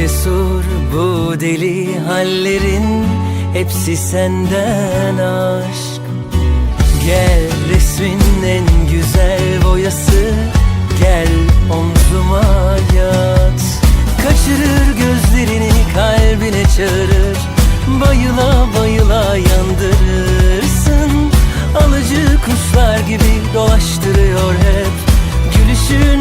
cesur, bu deli hallerin Hepsi senden aşk. Gel resmin en güzel boyası Gel omzuma yat. Kaçırır gözlerini kalbine çağırır Bayıla bayıla yandırırsın. Alıcı kuşlar gibi dolaştırıyor hep Gülüşün